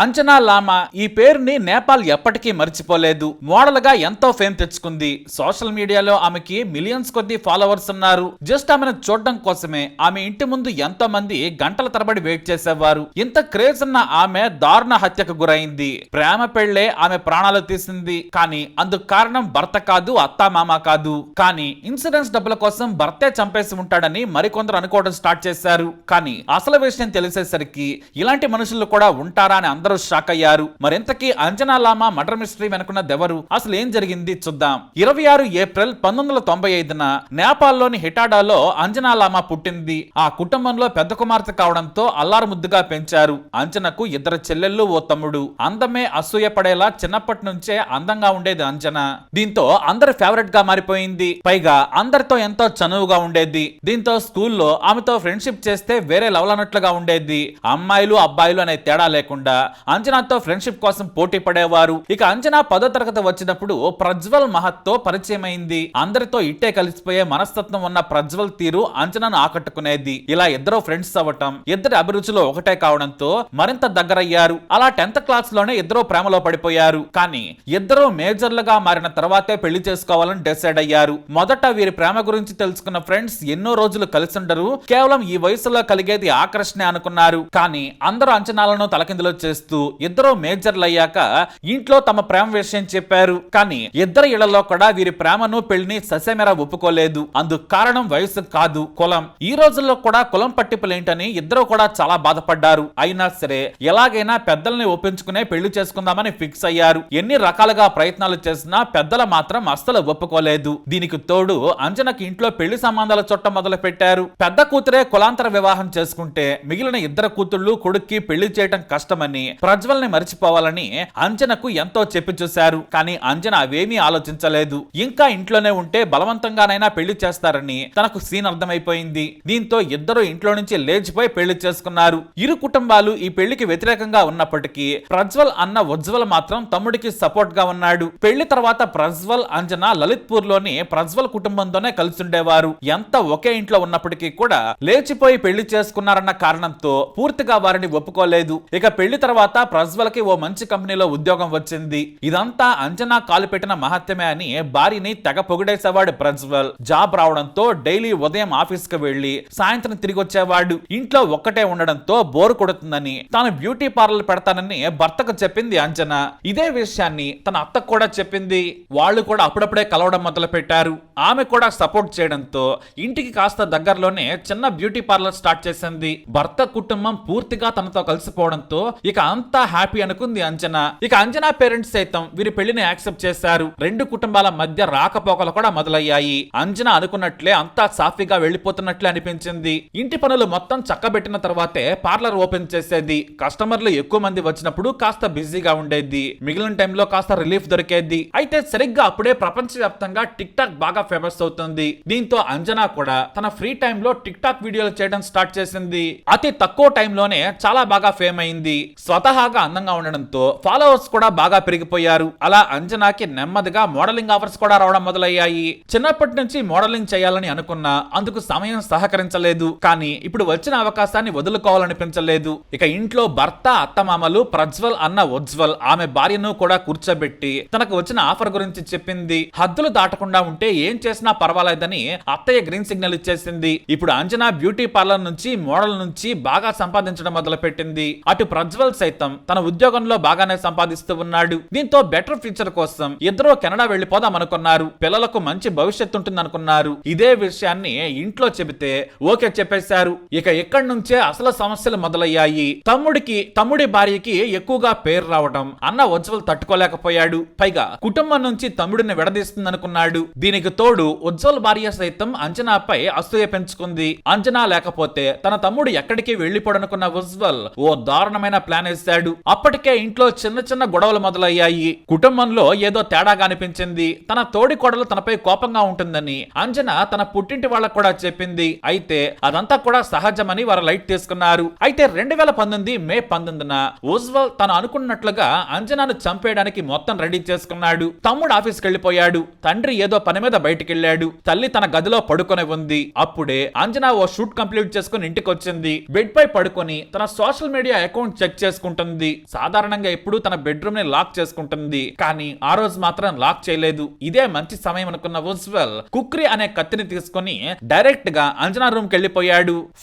అంచనా లామా ఈ పేరుని నేపాల్ ఎప్పటికీ మర్చిపోలేదు. మోడల్గా ఎంతో ఫేమ్ తెచ్చుకుంది. సోషల్ మీడియాలో ఆమెకి మిలియన్స్ కొద్ది ఫాలోవర్స్ ఉన్నారు. జస్ట్ ఆమెను చూడడం కోసమే ఆమె ఇంటి ముందు ఎంతో మంది గంటల తరబడి వెయిట్ చేసేవారు. ఇంత క్రేజ్ ఉన్న ఆమె దారుణ హత్యకు గురైంది. ప్రేమ పెళ్ళే ఆమె ప్రాణాలు తీసింది. కానీ అందుకు కారణం భర్త కాదు అత్తా మామ కాదు. కానీ ఇన్సూరెన్స్ డబ్బుల కోసం భర్తే చంపేసి ఉంటాడని మరికొందరు అనుకోవడం స్టార్ట్ చేశారు. కానీ అసలు విషయం తెలిసేసరికి ఇలాంటి మనుషులు కూడా ఉంటారా అని అందరూ షాక్ అయ్యారు మరింతకీ అంజనా లామా మర్డర్ మిస్టరీ వెనుకున్నదెవరు అసలు ఏం జరిగింది చూద్దాం. ఇరవై ఆరు ఏప్రిల్ పంతొమ్మిది వందల తొంభై ఐదున నేపాల్లోని హిటాడాలో అంజనా లామా పుట్టింది. ఆ కుటుంబంలో పెద్ద కుమార్తె కావడంతో అల్లారు ముద్దుగా పెంచారు. అంజనకు ఇద్దరు చెల్లెళ్ళు ఓ తమ్ముడు. అందమే అసూయపడేలా చిన్నప్పటి నుంచే అందంగా ఉండేది అంజన. దీంతో అందరి ఫేవరెట్గా మారిపోయింది. పైగా అందరితో ఎంతో చనువుగా ఉండేది. దీంతో స్కూల్లో ఆమెతో ఫ్రెండ్షిప్ చేస్తే వేరే లెవెల్ అన్నట్లుగా ఉండేది. అమ్మాయిలు అబ్బాయిలు అనే తేడా లేకుండా. అంజనాతో ఫ్రెండ్షిప్ కోసం పోటీ పడేవారు. ఇక అంజనా పదో తరగతి వచ్చినప్పుడు ప్రజ్వల్ మహత్తో పరిచయమైంది. అందరితో ఇట్టే కలిసిపోయే మనస్తత్వం ఉన్న ప్రజ్వల్ తీరు అంజనాను ఆకట్టుకునేది. ఇలా ఇద్దరు ఫ్రెండ్స్ అవ్వటం ఇద్దరి అభిరుచులు ఒకటే కావడంతో మరింత దగ్గరయ్యారు. అలా టెన్త్ క్లాస్లోనే ఇద్దరు ప్రేమలో పడిపోయారు. కానీ ఇద్దరు మేజర్లుగా మారిన తర్వాతే పెళ్ళి చేసుకోవాలని డిసైడ్ అయ్యారు. మొదట వీరి ప్రేమ గురించి తెలుసుకున్న ఫ్రెండ్స్ ఎన్నో రోజులు కలిసి ఉండరు కేవలం ఈ వయసులో కలిగేది ఆకర్షణ అనుకున్నారు. కానీ అందరూ అంచనాలను తలకిందులో చేస్తూ ఇద్దరు మేజర్లు అయ్యాక ఇంట్లో తమ ప్రేమ విషయం చెప్పారు. కానీ ఇద్దరు ఇళ్ళలో కూడా వీరి ప్రేమను పెళ్ళిని ససేమెరా ఒప్పుకోలేదు. అందుకు కారణం వయసు కాదు కులం. ఈ రోజుల్లో కూడా కులం పట్టింపులేంటని ఇద్దరు కూడా చాలా బాధపడ్డారు. అయినా సరే ఎలాగైనా పెద్దల్ని ఒప్పించుకునే పెళ్ళి చేసుకుందామని ఫిక్స్ అయ్యారు. ఎన్ని రకాలుగా ప్రయత్నాలు చేసినా పెద్దలు మాత్రం అస్సలు ఒప్పుకోలేదు. దీనికి తోడు అంజనకి ఇంట్లో పెళ్ళి సంబంధాల చుట్ట మొదలు పెట్టారు పెద్ద కూతురే కులాంతర వివాహం చేసుకుంటే మిగిలిన ఇద్దరు కూతుళ్ళు కొడుక్కి పెళ్ళి చేయటం కష్టమని ప్రజ్వల్ని మరిచిపోవాలని అంజనకు ఎంతో చెప్పి చూశారు. కానీ అంజన అవేమీ ఆలోచించలేదు. ఇంకా ఇంట్లోనే ఉంటే బలవంతంగానైనా పెళ్ళి చేస్తారని తనకు సీన్ అర్థమైపోయింది. దీంతో ఇద్దరు ఇంట్లో నుంచి లేచిపోయి పెళ్ళి చేసుకున్నారు. ఇరు కుటుంబాలు ఈ పెళ్ళికి వ్యతిరేకంగా ఉన్నప్పటికీ ప్రజ్వల్ అన్న ఉజ్వల్ మాత్రం తమ్ముడికి సపోర్ట్గా ఉన్నాడు. పెళ్ళి తర్వాత ప్రజ్వల్ అంజన లలిత్పూర్లోని ప్రజ్వల్ కుటుంబంతోనే కలిసిండేవారు. ఎంత ఒకే ఇంట్లో ఉన్నప్పటికీ కూడా లేచిపోయి పెళ్ళి చేసుకున్నారన్న కారణంతో పూర్తిగా వారిని ఒప్పుకోలేదు. ఇక పెళ్ళి తర్వాత ప్రజ్వల్కి ఓ మంచి కంపెనీలో ఉద్యోగం వచ్చింది. ఇదంతా అంచనా కాలు పెట్టిన మహత్యమే అని భార్యని తెగ పొగిడేసేవాడు ప్రజ్వల్. జాబ్ రావడంతో డైలీ ఉదయం ఆఫీస్కి వెళ్ళి సాయంత్రం తిరిగి వచ్చేవాడు. ఇంట్లో ఒక్కటే ఉండడంతో బోర్ కొడుతుందని తాను బ్యూటీ పార్లర్ పెడతానని భర్తకు చెప్పింది అంచనా. ఇదే విషయాన్ని తన అత్తకు కూడా చెప్పింది. వాళ్ళు కూడా అప్పుడప్పుడే కలవడం మొదలు పెట్టారు ఆమె కూడా సపోర్ట్ చేయడంతో ఇంటికి కాస్త దగ్గరలోనే చిన్న బ్యూటీ పార్లర్ స్టార్ట్ చేసింది. భర్త కుటుంబం పూర్తిగా తనతో కలిసిపోవడంతో ఇక అంతా హ్యాపీ అనుకుంది అంజనా. ఇక అంజనా పేరెంట్స్ సైతం వీరి పెళ్ళిని యాక్సెప్ట్ చేశారు. రెండు కుటుంబాల మధ్య రాకపోకలు కూడా మొదలయ్యాయి. అంజనా అనుకున్నట్లే అంతా సాఫీగా వెళ్ళిపోతున్నట్లే అనిపించింది. ఇంటి పనులు మొత్తం చక్కబెట్టిన తర్వాతే పార్లర్ ఓపెన్ చేసేది. కస్టమర్లు ఎక్కువ మంది వచ్చినప్పుడు కాస్త బిజీగా ఉండేది. మిగిలిన టైంలో కాస్త రిలీఫ్ దొరికేది. అయితే సరిగ్గా అప్పుడే ప్రపంచవ్యాప్తంగా టిక్ టాక్ బాగా ఫేమస్ అవుతుంది. దీంతో అంజనా కూడా తన ఫ్రీ టైంలో టిక్ టాక్ వీడియోలు చేయడం స్టార్ట్ చేసింది. అతి తక్కువ టైంలోనే చాలా బాగా ఫేమ్ అయింది. స్వతహాగా అందంగా ఉండడంతో ఫాలోవర్స్ కూడా బాగా పెరిగిపోయారు. అలా అంజనాకి నెమ్మదిగా మోడలింగ్ ఆఫర్స్ కూడా రావడం మొదలయ్యాయి. చిన్నప్పటి నుంచి మోడలింగ్ చేయాలని అనుకున్నా అందుకు సమయం సహకరించలేదు. కానీ ఇప్పుడు వచ్చిన అవకాశాన్ని వదులుకోవాలనిపించలేదు. ఇక ఇంట్లో భర్త అత్తమామలు ప్రజ్వల్ అన్న ఉజ్వల్ ఆమె భార్యను కూడా కూర్చోబెట్టి తనకు వచ్చిన ఆఫర్ గురించి చెప్పింది. హద్దులు దాటకుండా ఉంటే ఏం చేసినా పర్వాలేదని అత్తయ్య గ్రీన్ సిగ్నల్ ఇచ్చేసింది. ఇప్పుడు అంజనా బ్యూటీ పార్లర్ నుంచి మోడల్ నుంచి బాగా సంపాదించడం మొదలు పెట్టింది అటు ప్రజ్వల్ సైతం తన ఉద్యోగంలో బాగానే సంపాదిస్తూ ఉన్నాడు. దీంతో బెటర్ ఫ్యూచర్ కోసం ఇద్దరు కెనడా వెళ్ళిపోదాం అనుకున్నారు. పిల్లలకు మంచి భవిష్యత్తు ఉంటుంది అనుకున్నారు ఇదే విషయాన్ని ఇంట్లో చెబితే ఓకే చెప్పేశారు. ఇక ఇక్కడి నుంచే అసలు సమస్యలు మొదలయ్యాయి. తమ్ముడికి తమ్ముడి భార్యకి ఎక్కువగా పేరు రావడం అన్న ఉజ్వల్ తట్టుకోలేకపోయాడు. పైగా కుటుంబం నుంచి తమ్ముడిని విడదీస్తుందనుకున్నాడు. దీనికి తోడు ఉజ్వల్ భార్య సైతం అంచనాపై అసూయ పెంచుకుంది. అంచనా లేకపోతే తన తమ్ముడు ఎక్కడికి వెళ్ళిపోడనుకున్న ఉజ్వల్ ఓ దారుణమైన ప్లాన్ చేశాడు. అప్పటికే ఇంట్లో చిన్న చిన్న గొడవలు మొదలయ్యాయి. కుటుంబంలో ఏదో తేడాగా అనిపించింది. తన తోడి కోడలు తనపై కోపంగా ఉంటుందని అంజన తన పుట్టింటి వాళ్ళకు కూడా చెప్పింది. అయితే అదంతా కూడా సహజమని వారు లైట్ తీసుకున్నారు. అయితే రెండు వేల పంతొమ్మిది మే పంతొమ్మిదిన ఉజ్వల్ తను అనుకున్నట్లుగా అంజనాను చంపేయడానికి మొత్తం రెడీ చేసుకున్నాడు. తమ్ముడు ఆఫీస్కి వెళ్ళిపోయాడు. తండ్రి ఏదో పని మీద బయటికి వెళ్ళాడు తల్లి తన గదిలో పడుకొని ఉంది. అప్పుడే అంజనా ఓ షూట్ కంప్లీట్ చేసుకుని ఇంటికి వచ్చింది బెడ్ పై పడుకొని తన సోషల్ మీడియా అకౌంట్ చెక్ చేసుకుంటూ చేసుకుంటుంది. సాధారణంగా ఎప్పుడు తన బెడ్రూమ్ని లాక్ చేసుకుంటుంది. కానీ ఆ రోజు మాత్రం లాక్ చేయలేదు. ఇదే మంచి సమయం అనుకున్న ఉజ్వల్ కుక్రి అనే కత్తిని తీసుకొని డైరెక్ట్గా అంజనా రూమ్కి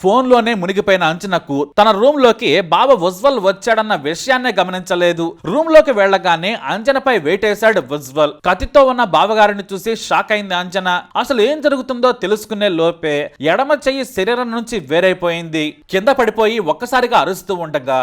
ఫోన్లోనే మునిగిపోయిన అంజనకు తన రూమ్లోకి బాబా ఉజ్వల్ వచ్చాడన్న విషయాన్నే గమనించలేదు. రూమ్లోకి వెళ్ళగానే అంజనపై వేటేశాడు ఉజ్వల్. కత్తితో ఉన్న బావగారిని చూసి షాక్ అయింది అంజన. అసలు ఏం జరుగుతుందో తెలుసుకునే లోపే ఎడమ చెయ్యి శరీరం నుంచి వేరైపోయింది. కింద పడిపోయి ఒక్కసారిగా అరుస్తూ ఉండగా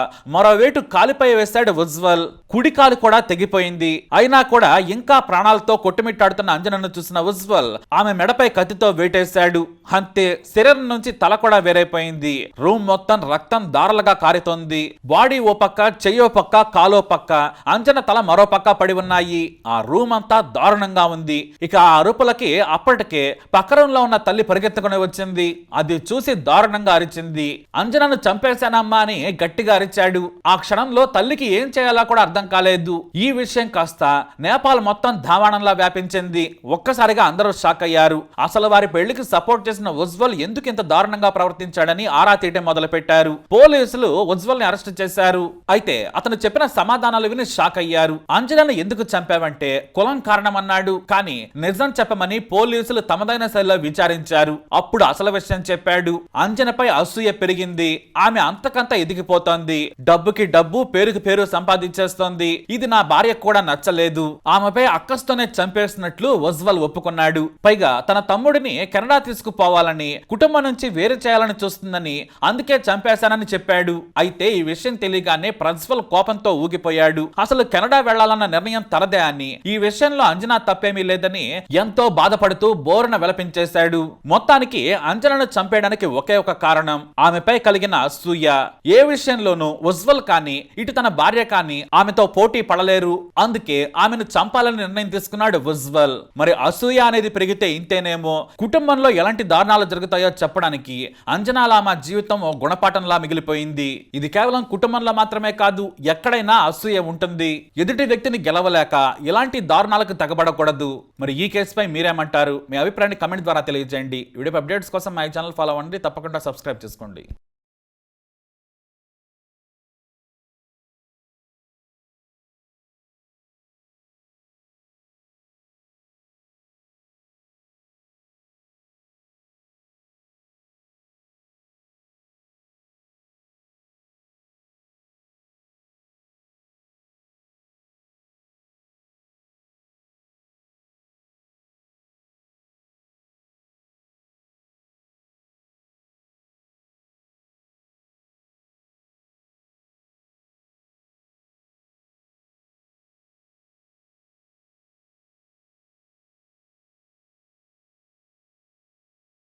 మరోవేటు కాలిపై వేశాడు ఉజ్వల్. కుడి కాలు కూడా తెగిపోయింది. అయినా కూడా ఇంకా ప్రాణాలతో కొట్టుమిట్టాడుతున్న అంజనను చూసిన ఉజ్వల్ ఆమె మెడపై కత్తితో వేటేశాడు. అంతే శరీరం నుంచి తల కూడా వేరైపోయింది. రూమ్ మొత్తం రక్తం దారలుగా కారుతోంది. బాడీ ఓ పక్క చెయ్యో పక్క కాలో పక్క అంజన తల మరో పక్క పడి ఉన్నాయి. ఆ రూమ్ అంతా దారుణంగా ఉంది. ఇక ఆ అరుపులకి అప్పటికే పక్క ఉన్న తల్లి పరిగెత్తుకుని వచ్చింది. అది చూసి దారుణంగా అరిచింది. అంజనను చంపేశానమ్మా అని గట్టిగా అరిచాడు. ఆ క్షణంలో తల్లికి ఏం చేయాలో కూడా అర్థం కాలేదు. ఈ విషయం కాస్త నేపాల్ మొత్తం ధావాణంలా వ్యాపించింది. ఒక్కసారిగా అందరూ షాక్ అయ్యారు. అసలు వారి పెళ్ళికి సపోర్ట్ చేసిన ఉజ్వల్ ఎందుకు ఇంత దారుణంగా ప్రవర్తించాడని ఆరా తీయటం మొదలు పెట్టారు పోలీసులు ఉజ్వల్ని అరెస్ట్ చేశారు. అయితే అతను చెప్పిన సమాధానాలు విని షాక్ అయ్యారు. అంజనను ఎందుకు చంపావంటే కులం కారణమన్నాడు. కానీ నిజం చెప్పమని పోలీసులు తమదైన శైలిలో విచారించారు. అప్పుడు అసలు విషయం చెప్పాడు. అంజనపై అసూయ పెరిగింది. ఆమె అంతకంత ఎదిగిపోతోంది. డబ్బుకి డబ్బు పేరుకి పేరు సంపాదించేస్తోంది. ఇది నా భార్యకు కూడా నచ్చలేదు. ఆమెపై అక్కస్తోనే చంపేసినట్లు ఉజ్వల్ ఒప్పుకున్నాడు. పైగా తన తమ్ముడిని కెనడా తీసుకుపోవాలని కుటుంబం నుంచి వేరు చేయాలని చూస్తుందని అందుకే చంపేశానని చెప్పాడు. అయితే ఈ విషయం తెలియగానే ప్రజ్వల్ కోపంతో ఊగిపోయాడు. అసలు కెనడా వెళ్ళాలన్న నిర్ణయం తరదే అని. ఈ విషయంలో అంజనా తప్పేమీ లేదని ఎంతో బాధపడుతూ బోరున విలపించేశాడు. మొత్తానికి అంజనను చంపేయడానికి ఒకే ఒక కారణం. ఆమెపై కలిగిన అసూయ ఏ విషయంలోనూ ఉజ్వల్ కానీ ఇటు తన భార్య కానీ ఆమెతో పోటీ పడలేరు. అందుకే ఆమెను చంపాలని నిర్ణయం తీసుకున్నాడు ఉజ్వల్. మరి అసూయ అనేది పెరిగితే ఇంతేనేమో? కుటుంబంలో ఎలాంటి దారుణాలు జరుగుతాయో చెప్పడానికి అంజనాలామ జీవితం ఓ గుణపాఠంలా మిగిలిపోయింది. ఇది కేవలం కుటుంబంలో మాత్రమే కాదు ఎక్కడైనా అసూయ ఉంటుంది. ఎదుటి వ్యక్తిని గెలవలేక ఇలాంటి దారుణాలకు తగబడకూడదు. మరి ఈ కేసుపై మీరేమంటారు? మీ అభిప్రాయాన్ని కమెంట్ ద్వారా తెలియజేయండి. వీడియో అప్డేట్స్ కోసం మా ఛానల్ ఫాలో అవ్వండి. తప్పకుండా సబ్స్క్రైబ్ చేసుకోండి.